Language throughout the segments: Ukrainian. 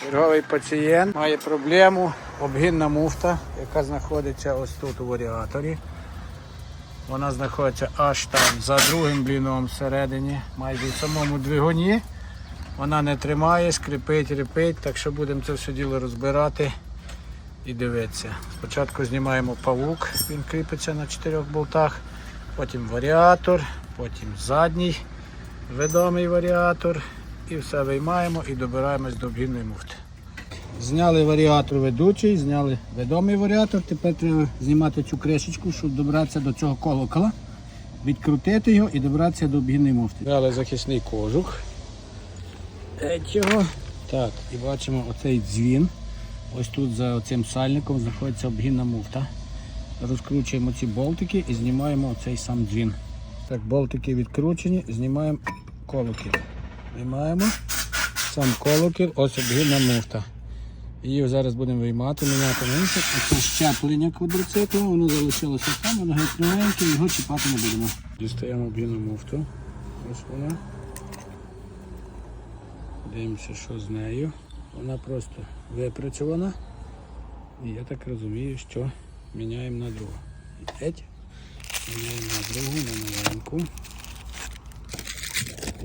Черговий пацієнт має проблему обгінна муфта, яка знаходиться ось тут у варіаторі. Вона знаходиться аж там за другим бліном всередині, майже в самому двигуні. Вона не тримає, скрипить, репить, так що будемо це все діло розбирати і дивитися. Спочатку знімаємо павук, він кріпиться на чотирьох болтах, потім варіатор, потім задній ведомий варіатор. І все виймаємо і добираємось до обгінної муфти. Зняли варіатор ведучий, зняли ведомий варіатор. Тепер треба знімати цю кришечку, щоб добратися до цього колокола, відкрутити його і добратися до обгінної муфти. Взяли захисний кожух. Цього. Так, і бачимо оцей дзвін. Ось тут за цим сальником знаходиться обгінна муфта. Розкручуємо ці болтики і знімаємо оцей сам дзвін. Так, болтики відкручені, знімаємо колокіл. Знімаємо сам колокіл, ось обгінна муфта. Її зараз будемо виймати, міняти на інше. Оце щеплення квадроцикла, воно залишилося там, воно геть новеньке, його чіпати не будемо. Дістаємо обгінну муфту. Ось вона. Дивимося, що з нею. Вона просто випрацьована. І я так розумію, що міняємо на другу. Геть. Міняємо на другу, на новеньку.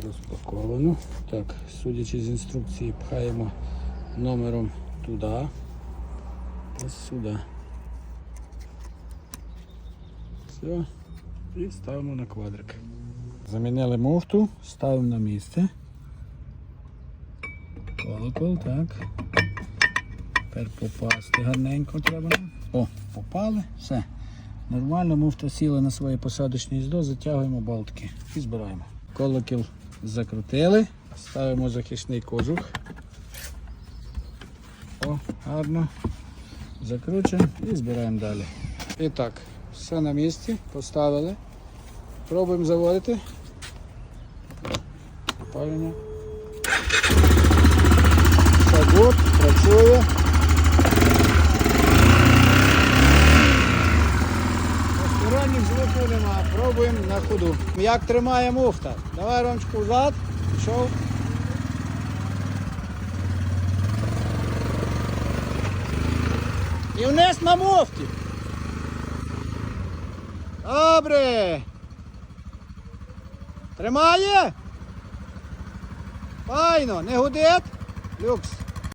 Розпаковану. Так, судячи з інструкції, пхаємо номером туди. Ось сюди. Все. І ставимо на квадрик. Замінили муфту, ставимо на місце. Колокол, так. Тепер попасти гарненько треба. О, попали, все. Нормально, муфта сіла на своє посадочне гніздо, затягуємо болтики і збираємо. Колокіл закрутили, ставимо захисний кожух. О, гарно. Закручуємо і збираємо далі. І так, все на місці, поставили. Пробуємо заводити. Опалення. Звуків нема, пробуємо на ходу. Як тримає муфта? Давай Ромчику взад, пішов. І вниз на муфті. Добре. Тримає? Файно, не гудить? Люкс.